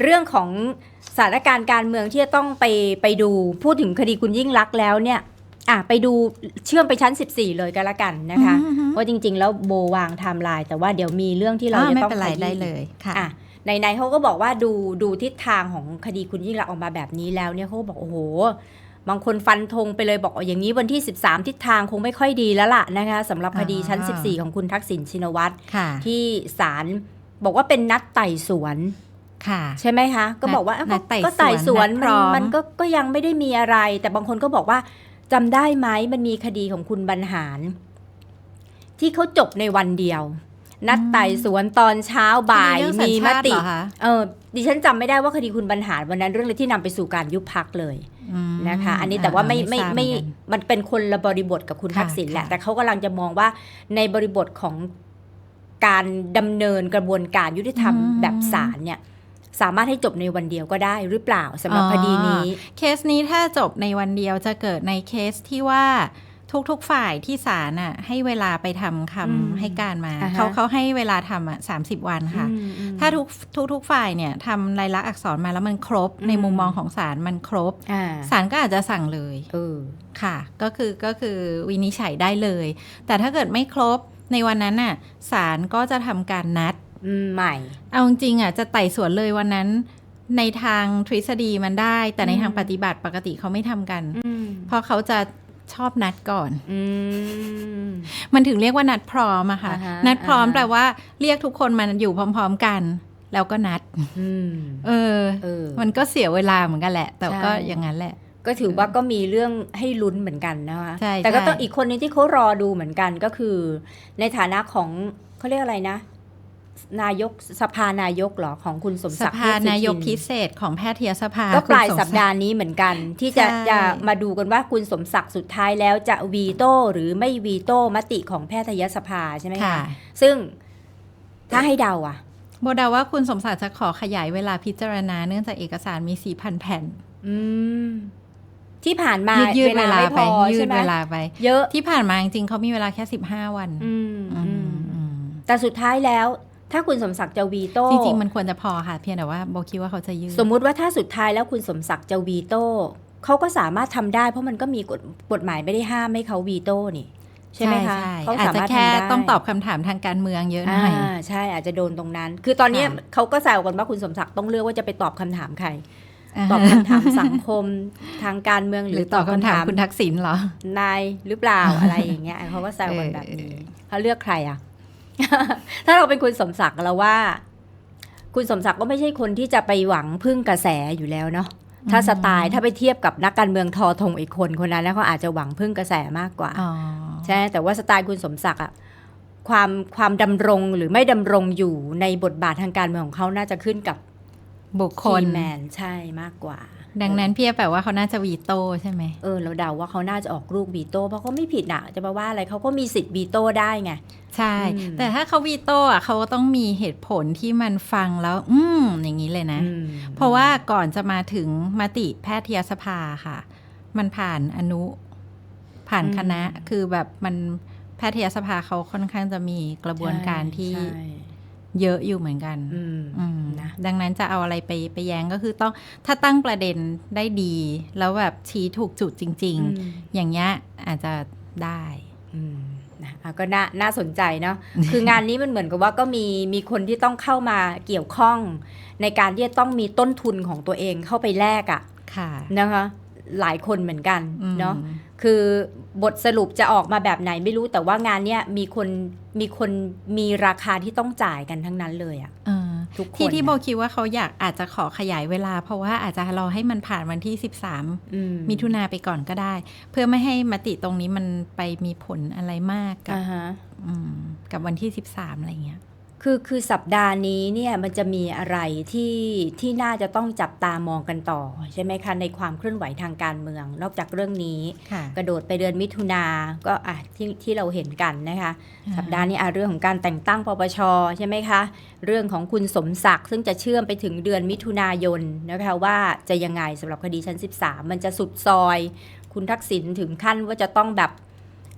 เรื่องของสถานการณ์การเมืองที่จะต้องไปไปดูพูดถึงคดีคุณยิ่งรักษณ์แล้วเนี่ยอะไปดูเชื่อมไปชั้น 14 เลยก็แล้วกันนะคะอือฮึเพราะจริง ๆ แล้วโบวางไทม์ไลน์แต่ว่าเดี๋ยวมีเรื่องที่เราอ่าจะไม่ต้องเป็นไรขยี้ได้เลยค่ะอะในในๆเขาก็บอกว่าดูดูทิศทางของคดีคุณยิ่งรักษณ์ออกมาแบบนี้แล้วเนี่ยเขาก็บอกโอ้โหบางคนฟันธงไปเลยบอกอ๋ออย่างนี้วันที่ 13 ทิศทางคงไม่ค่อยดีแล้วล่ะนะคะสำหรับคดีชั้นอ่า14 ของคุณทักษิณชินวัตรค่ะที่ศาลบอกว่าเป็นนัดไต่สวนค่ะ ใช่ไหมคะ ก็บอกว่านัดเอ้านัดไต่ก็ไต่สวนสวนนัดพมันร้อมมันก็ก็ยังไม่ได้มีอะไร แต่บางคนก็บอกว่าจำได้ไหมมันมีคดีของคุณบรรหาร ที่เขาจบในวันเดียว นัดไต่สวนตอนเช้าบ่ายคดีเรื่องสัญมีมชาติติเหรอคะเออดิฉันจำไม่ได้ว่าคดีคุณบรรหารวันนั้นเรื่องอะไรที่นำไปสู่การยุบพักเลยอืมนะคะ อันนี้แต่ว่าไม่อ่ไม่ทราบไม่เหอนกันมันเป็นคนละบริบทกับคุณค่ะทักษิณแหละค่ะแต่เขากำลังจะมองว่าในบริบทของการดำเนินกระบวนการยุติธรรมแบบศาลเนี่ย สามารถให้จบในวันเดียวก็ได้หรือเปล่าสำหรับคดีนี้ เคสนี้ถ้าจบในวันเดียวจะเกิดในเคสที่ว่าทุกๆฝ่ายที่ศาลอะให้เวลาไปทำคำอืมให้การมาอ่าฮะเขาเขาให้เวลาทำอะสามสิบวันค่ะอืมอืมถ้าทุกทุกทุกฝ่ายเนี่ยทำลายลักษณ์อักษรมาแล้วมันครบอืมในมุมมองของศาลมันครบอ่าศาลก็อาจจะสั่งเลยเออค่ะ ก็คือก็คือวินิจฉัยได้เลย แต่ถ้าเกิดไม่ครบในวันนั้นน่ะศาลก็จะทำการนัดอืม ใหม่ เอาจริงๆอะจะไต่สวนเลยวันนั้น ในทางทฤษฎีมันได้ แต่ในอืมทางปฏิบัติปกติเขาไม่ทำกันอืมเพราะเขาจะชอบนัดก่อนอืมมันถึงเรียกว่านัดพร้อมอะค่ะอ่าฮะนัดพร้อมอ่าฮะแปลว่าเรียกทุกคนมาอยู่พร้อม ๆ กัน แล้วก็นัดอืมเออเออ มันก็เสียเวลาเหมือนกันแหละ แต่ก็ใช่อย่างนั้นแหละ ก็ถือว่าก็มีเรื่องให้ลุ้นเหมือนกันนะคะใช่แต่ก็ใช่ต้องอีกคนนึงที่เขารอดูเหมือนกันก็คือ ในฐานะของเขาเรียกอะไรนะ นายกสภานายกเหรอของคุณสมสศักดิ์ภานายกเทพสุทิพิเศษของแพทยสภา ก็ปลายคุณมสัปดาห์นี้เหมือนกัน ที่จะใช่จะมาดูกันว่าคุณสมศักดิ์สุดท้ายแล้วจะวีโต้หรือไม่วีโต้มติของแพทยสภาใช่ไหมค่ะคะซึ่งถ้าให้เดาอะโบเดาว่าคุณสมศักดิ์จะขอขยายเวลาพิจารณาเนื่องจากเอกสารมี4,000แผ่น อืมที่ผ่านมายืดยืดเวลาไม่ไปพอยืใช่ดไหมเวลาไป เยอะที่ผ่านมาจริงๆเขามีเวลาแค่15วันอืมอือืมมอืมแต่สุดท้ายแล้ว ถ้าคุณสมศักดิ์จะวีโต้จริงๆมันควรจะพอค่ะ เพียงแต่ว่าโบคิดว่าเขาจะยืดสมมุติว่าถ้าสุดท้ายแล้วคุณสมศักดิ์จะวีโต้เขาก็สามารถทำได้ เพราะมันก็มีกฎกฎหมายไม่ได้ห้ามให้เขาวีโต้นี่ใช่ไหมคะใช่เขาอาจสาจะมารถแค่ทำได้ต้องตอบคำถามทางการเมืองเยอะหอ่าน่อยใช่อาจจะโดนตรงนั้น คือตอนเนี้ยค่ะเขาก็แซวกันว่าคุณสมศักดิ์ต้องเลือกว่าจะไปตอบคำถามใคราตอบคำถามสังคมทางการเมืองหหรืรืออตอบคำถามคุณทักษิณเหรอนายหรือเปล่าอะไรอย่างเงี้ยเขาก็แซวกันแบบนี้เขาเลือกใครอะ ถ้าเราเป็นคุณสมศักดิ์เราว่า คุณสมศักดิ์ก็ไม่ใช่คนที่จะไปหวังพึ่งกระแสอยู่แล้วเนาะถ้าสไตล์ถ้าไปเทียบกับนักการเมืองทอทงอีกคนคนนั้นนะเขาอาจจะหวังพึ่งกระแสมากกว่าอ๋อใช่แต่ว่าสไตล์คุณสมศักดิ์อะความความดำรงหรือไม่ดำรงอยู่ในบทบาททางการเมืองของเขาน่าจะขึ้นกับ บุคคคีลแมนใช่มากกว่า ดังนั้นพี่แปลว่าเขาน่าจะวีโต้ใช่ไหมเออเราเดาว่าเขาน่าจะออกลูกวีโต้เพราะเขาไม่ผิดนะจะมาว่าอะไรเขาก็มีสิทธิ์วีโต้ได้ไงใช่อืมแต่ถ้าเขาวีโต้อะเขาก็ต้องมีเหตุผลที่มันฟังแล้ว อืมอย่างนี้เลยนะอืมเพราะว่าก่อนจะมาถึงมติแพทยสภาค่ะ มันผ่านอนุ ผ่านคณะคือแบบมันแพทยสภาเขาค่อนข้างจะมีกระบวนการที่ใช่ เยอะอยู่เหมือนกันอืมอืมนะดังนั้นจะเอาอะไรไปไปแย้งก็คือต้องถ้าตั้งประเด็นได้ดี แล้วแบบชี้ถูกจุดจริงอืมๆอย่างเงี้ยอาจจะได้อืมนะอะก็น่าน่าสนใจเนาะคืองานนี้มันเหมือนกับว่าก็มีมีคนที่ต้องเข้ามาเกี่ยวข้อง ในการที่จะต้องมีต้นทุนของตัวเองเข้าไปแลกอะค่ะนะคะ หลายคนเหมือนกันอืมเนาะคือบทสรุปจะออกมาแบบไหนไม่รู้แต่ว่างานเนี้ยมีคนมีคนมีราคาที่ต้องจ่ายกันทั้งนั้นเลยอะเออทุกคนที่ที่โบนะคิดว่าเขาอยากอาจจะขอขยายเวลา เพราะว่าอาจจะรอให้มันผ่านวันที่ 13อืมิถุนาไปก่อนก็ได้ เพื่อไม่ให้มติตรงนี้มันไปมีผลอะไรมากกับอ่าฮะอืมกับวันที่ 13 อะไรเงี้ย คือคือสัปดาห์นี้เนี่ยมันจะมีอะไรที่ที่น่าจะต้องจับตามองกันต่อ ใช่ไหมคะ ในความเคลื่อนไหวทางการเมือง นอกจากเรื่องนี้ค่ะกระโดดไปเดือนมิถุนาก็อะที่ที่เราเห็นกันนะคะอ่าสัปดาห์นี้อะเรื่องของการแต่งตั้งปปชใช่ไหมคะ เรื่องของคุณสมศักดิ์ซึ่งจะเชื่อมไปถึงเดือนมิถุนายนนะคะว่าจะยังไงสำหรับคดีชั้น 13 มันจะสุดซอย คุณทักษิณถึงขั้นว่าจะต้องแบบ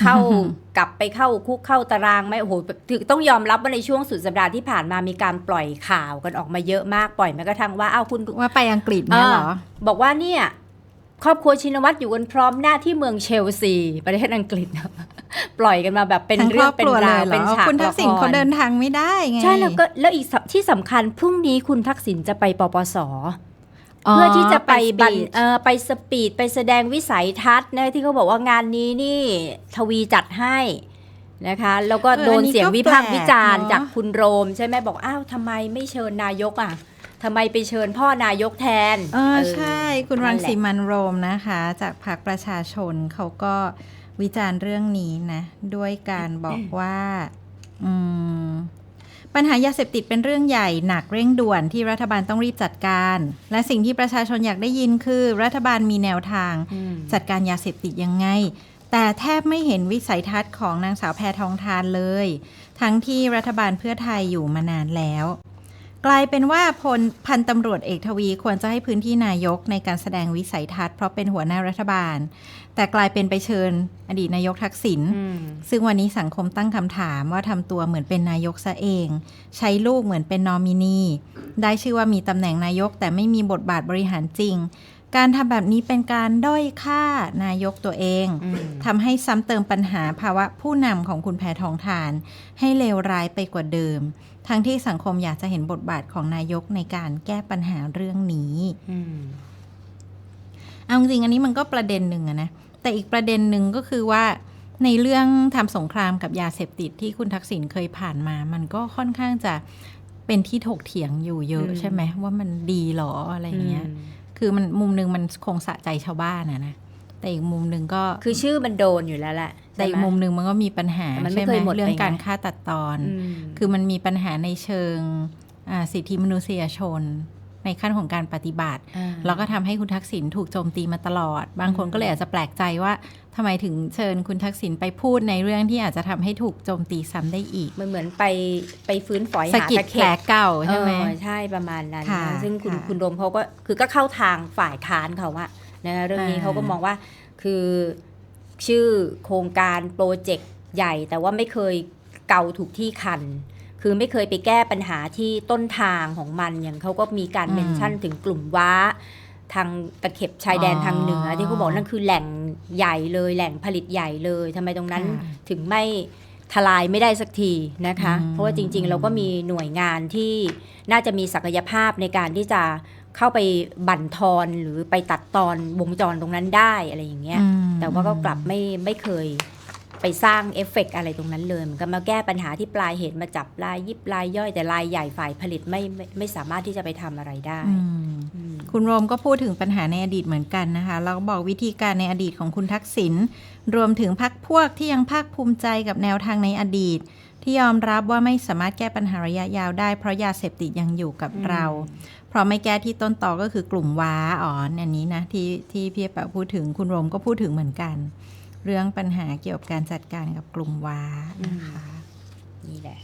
เข้าอืมกลับไปเข้าคุกเข้าตารางไหมโอ้โหถือต้องยอมรับว่าในช่วงสุดสัปดาห์ที่ผ่านมามีการปล่อยข่าวกันออกมาเยอะมากปล่อยแม้กระทั่งว่าอ้าวคุณว่าไปอังกฤษเนี่ยเหรอบอกว่าเนี่ยครอบครัวชินวัตรอยู่กันพร้อมหน้าที่เมืองเชลซี ประเทศอังกฤษปล่อยกันมาแบบเป็นทั้งคเรื่รอองบเป็คนรัวเลราวยเหรเป็นอฉากคุณทักษิณละครเขาเดินทางไม่ได้ไงใช่แล้วก็แล้วอีกสัปที่สำคัญพรุ่งนี้คุณทักษิณจะไปปปส เพื่อที่จะไปบันสปีดเออไปสปีดไปแสดงวิสัยทัศน์นะที่เขาบอกว่างานนี้นี่ทวีจัดให้นะคะ แล้วก็เออโดนอันนี้เสียงก็วิพากษ์แปลกวิจารณ์เนอะจากคุณโรม ใช่ไหมบอกอ้าวทำไมไม่เชิญนายกอะทำไมไปเชิญพ่อนายกแทนเออเออใช่ คุณนั่รันงแหละสีมันโรมนะคะ จากพรรคประชาชนเขาก็วิจารณ์เรื่องนี้นะ ด้วยการบอกว่า อืม ปัญหายาเสพติดเป็นเรื่องใหญ่หนักเร่งด่วนที่รัฐบาลต้องรีบจัดการ และสิ่งที่ประชาชนอยากได้ยินคือ รัฐบาลมีแนวทางอืมจัดการยาเสพติดยังไง แต่แทบไม่เห็นวิสัยทัศน์ของนางสาวแพทองทานเลย ทั้งที่รัฐบาลเพื่อไทยอยู่มานานแล้ว กลายเป็นว่าพลพันตำรวจเอกทวีควรจะให้พื้นที่นายกในการแสดงวิสัยทัศน์เพราะเป็นหัวหน้ารัฐบาล แต่กลายเป็นไปเชิญอดีตนายกทักษิณอืมซึ่งวันนี้สังคมตั้งคำถามว่าทำตัวเหมือนเป็นนายกซะเอง ใช้ลูกเหมือนเป็นนอมินี ได้ชื่อว่ามีตำแหน่งนายกแต่ไม่มีบทบาทบริหารจริง การทำแบบนี้เป็นการด้อยค่านายกตัวเองอืมทำให้ซ้ำเติมปัญหาภาวะผู้นำของคุณแพทองทาน ให้เลวร้ายไปกว่าเดิม ทั้งที่สังคมอยากจะเห็นบทบาทของนายกในการแก้ปัญหาเรื่องนี้อืม เอาจริงๆอันนี้มันก็ประเด็นหนึ่งอะนะ แต่อีกประเด็นหนึ่งก็คือว่าในเรื่องทำสงครามกับยาเสพติดที่คุณทักษิณเคยผ่านมา มันก็ค่อนข้างจะเป็นที่ถกเถียงอยู่เยอะอืมใช่ไหมว่ามันดีหรออะไรอย่างเงี้ย คือมันมุมหนึ่งมันคงสะใจชาวบ้านอะนะแต่อีกมุมหนึ่งก็คือชื่อมันโดนอยู่แล้วแหละ แต่อีกใช่ไหมุมหนึ่งมันก็มีปัญหาแต่มันไม่ใช่ไหเคมยหมดไปเรื่องไงการฆ่าตัดตอนอืมคือมันมีปัญหาในเชิงอ่าสิทธิมนุษยชน ในขั้นของการปฏิบัติอ่าแล้วก็ทำให้คุณทักษิณถูกโจมตีมาตลอด บางคนอืมก็เลยอาจจะแปลกใจว่าทำไมถึงเชิญคุณทักษิณไปพูดในเรื่องที่อาจจะทำให้ถูกโจมตีซ้ำได้อีก มันเหมือนไปไปฟื้นฝอยสะหากิดตะแผเข็ลบเก่าใช่ไหมเออใช่ประมาณนั้นค่ะนะซึ่งคุณค่ะคุณโดมเขาก็คือก็เข้าทางฝ่ายค้านเขาอะนะเรื่องนี้อ่าเขาก็มองว่าคือชื่อโครงการโปรเจกต์ใหญ่ แต่ว่าไม่เคยเกาถูกที่คัน คือไม่เคยไปแก้ปัญหาที่ต้นทางของมันอย่างเขาก็มีการเมนชั่นถึงกลุ่มว้า ทางตะเข็บชายแดนทางเหนือ ที่เขาบอกนั่นคือแหล่งใหญ่เลยแหล่งผลิตใหญ่เลยทำไมตรงนั้นค่ะถึงไม่ทลายไม่ได้สักทีนะคะอืมเพราะว่าจริง ๆ เราก็มีหน่วยงานที่น่าจะมีศักยภาพในการที่จะเข้าไปบั่นทอนหรือไปตัดตอนวงจรตรงนั้นได้อะไรอย่างเงี้ยอืมแต่ว่าก็กลับไม่ไม่เคย ไปสร้างเอฟเฟกต์อะไรตรงนั้นเลยมันก็มาแก้ปัญหาที่ปลายเหตุมาจับรายยิบรายย่อยแต่รายใหญ่ฝ่ายผลิตไม่ไม่ไม่สามารถที่จะไปทำอะไรได้อืมอืมคุณโรมก็พูดถึงปัญหาในอดีตเหมือนกันนะคะแล้วก็บอกวิธีการในอดีตของคุณทักษิณรวมถึงพักพวกที่ยังภาคภูมิใจกับแนวทางในอดีต ที่ยอมรับว่าไม่สามารถแก้ปัญหาระยะยาวได้ เพราะยาเสพติดยังอยู่กับเราเพราะไม่แก้ที่ต้นตอก็คือกลุ่มว้าอ๋ออันนี้นะที่ที่พี่แปะพูดถึงคุณโรมก็พูดถึงเหมือนกัน เรื่องปัญหาเกี่ยวกับการจัดการกับกลุ่มว้านะคะนี่แหละ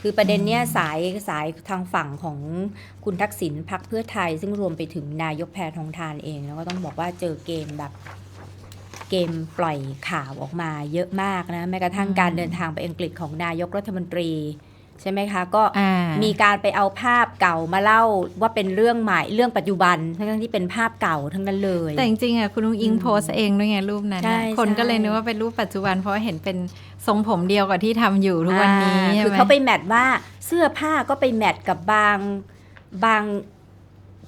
คือประเด็นเนี้ยสายสายทางฝั่งของคุณทักษิณพักเพื่อไทย ซึ่งรวมไปถึงนายกแพทองทานเอง แล้วก็ต้องบอกว่าเจอเกมแบบเกมปล่อยข่าวออกมาเยอะมากนะแม้กระทั่งอืมการเดินทางไปอังกฤษของนายกรัฐมนตรี ใช่ไหมคะ ก็อ่ามีการไปเอาภาพเก่ามาเล่าว่าเป็นเรื่องใหม่เรื่องปัจจุบันทั้งๆที่เป็นภาพเก่าทั้งนั้นเลย แต่จริงๆอะคุณลุงอิงอืมโพสต์เองด้วยไงรูปนั้นใช่น่ะคนใช่ก็เลยนึกว่าเป็นรูปปัจจุบันเพราะว่าเห็นเป็นทรงผมเดียวกับที่ทำอยู่ทุกวันนี้อ่าใช่คือไหมเขาไปแมทว่าเสื้อผ้าก็ไปแมทกับบางบาง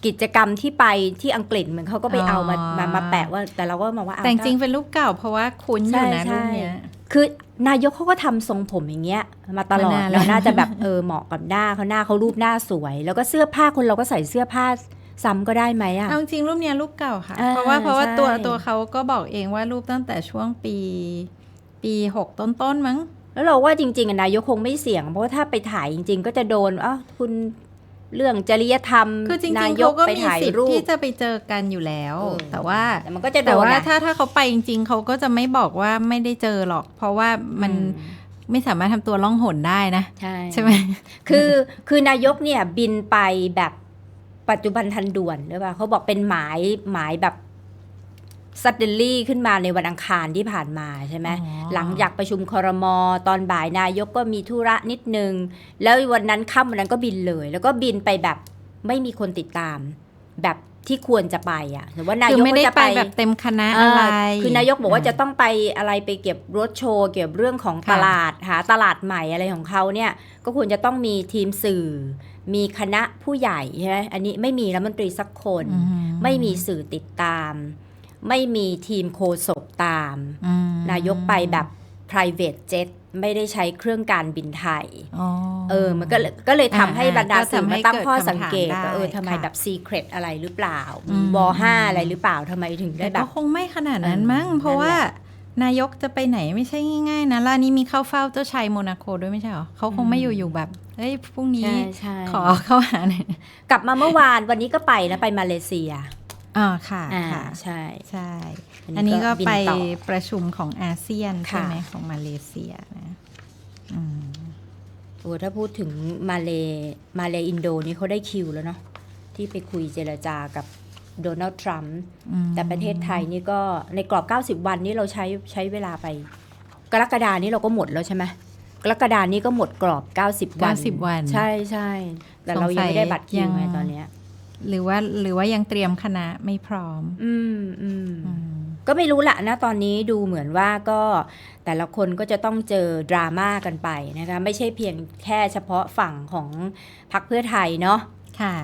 กิจกรรมที่ไปที่อังกฤษเหมือนเขาก็ไปเอามามามาแปะว่าแต่เราก็มองว่าอ้าวแต่จริงๆถ้าเป็นรูปเก่าเพราะว่าคุ้นอยู่นะใช่รูปใช่เนี้ย คือนายกเขาก็ทำทรงผมอย่างเงี้ย มาตลอดมานานแล้วแล้วน่าจะแบบเออเหมาะกับหน้าเขาหน้าเขารูปหน้าสวย แล้วก็เสื้อผ้าคนเราก็ใส่เสื้อผ้าซ้ำก็ได้ไหมอะเอาจริงๆรูปเนี้ยรูปเก่าค่ะอ่าเพราะว่าเพราะว่าใช่ตัวตัวเขาก็บอกเองว่ารูปตั้งแต่ช่วงปี ปีหกต้นๆมั้ง แล้วเราว่าจริงๆอะนายกคงไม่เสี่ยง เพราะว่าถ้าไปถ่ายจริง ๆ ก็จะโดนอ้าวคุณ เรื่องจริยธรรมคือจริงนาๆยเขากก็ไปมีถ่ายสิทธิ์รูที่ปจะไปเจอกันอยู่แล้วเออแต่ว่าแต่มันก็จะโดแต่นว่าอะถ้าถ้าเขาไปจริง ๆเขาก็จะไม่บอกว่าไม่ได้เจอหรอก เพราะว่ามันอืไม่สามารถทำตัวล่องหนได้นะ ใช่ใช่ไหมคือคือนายกเนี่ยบินไปแบบปัจจุบันทันด่วนหรือเปล่าเขาบอกเป็นหมายหมายแบบ ซัดเดลลี่ขึ้นมาในวันอังคารที่ผ่านมาใช่ไหมอ๋อหลังจากประชุมครมตอนบ่ายนายกก็มีธุระนิดนึง แล้ววันนั้นค่ำวันนั้นก็บินเลย แล้วก็บินไปแบบไม่มีคนติดตาม แบบที่ควรจะไปอะหรือว่านายคือกไม่ได้ก็จะไปไปแบบเต็มคณะเออะอไร คือนายกบอกว่าจะต้องไปอะไรไปเก็บรถโชว์เกี่ยวกับเรื่องของค่ะตลาดหาตลาดใหม่อะไรของเขาเนี่ย ก็ควรจะต้องมีทีมสื่อ มีคณะผู้ใหญ่ใช่ไหมอันนี้ไม่มีรัฐมนตรีสักคนอืไม่มีสื่อติดตาม ไม่มีทีมโคศกตามอืมนายกไปแบบ private jet ไม่ได้ใช้เครื่องการบินไทยอ๋อเออ มันก็เลยก็เลยทำให้อ่าบรรดาก็สื่อทำให้มาตั้งข้อเกิดสังเกตคำถามว่าเออได้ทำไมค่ะแบบ secret อะไรหรือเปล่าอืมวอห้าอะไรหรือเปล่าทำไมถึงได้แต่แบก็บคงไม่ขนาดนั้นมั้งเออเพราะว่านั่นแหละนายกจะไปไหนไม่ใช่ง่ายๆนะแล้วอันนี้มีเข้าเฝ้าเจ้าชายโมนาโคด้วยไม่ใช่เหรอเขาคงไม่อยู่ๆแบบเฮ้ยพรุ่งนี้ใช่ใช่ขอเข้าหาหน่อยกลับมาเมื่อวานวันนี้ก็ไปนะไปมาเลเซีย อ๋อค่ะอ่าค่ะใช่ใช่ อัอันนี้ก็บิไปต่อ ประชุมของอาเซียนใช่ไหมค่ะของมาเลเซียนะอืมโอ้ถ้าพูดถึงมาเลมาเลอินโดนี่เขาได้คิวแล้วเนาะที่ไปคุยเจรจากับโดนัลด์ทรัมป์อืมแต่ประเทศไทยนี่ก็ในกรอบ 90 วันนี้เราใช้ใช้เวลาไป กรกฎานี้เราก็หมดแล้วใช่ไหมกรกฎานี้ก็หมดกรอบ 90 วัน 90 วัน ใช่ใช่แต่เรายังไม่ได้บัตรคิยัวงไงตอนเนี้ย หรือว่าหรือว่ายังเตรียมคณะไม่พร้อมอืมอืมอืมก็ไม่รู้ละนะตอนนี้ดูเหมือนว่าก็แต่ละคนก็จะต้องเจอดราม่ากันไปนะคะ ไม่ใช่เพียงแค่เฉพาะฝั่งของพรรคเพื่อไทยเนาะค่ะ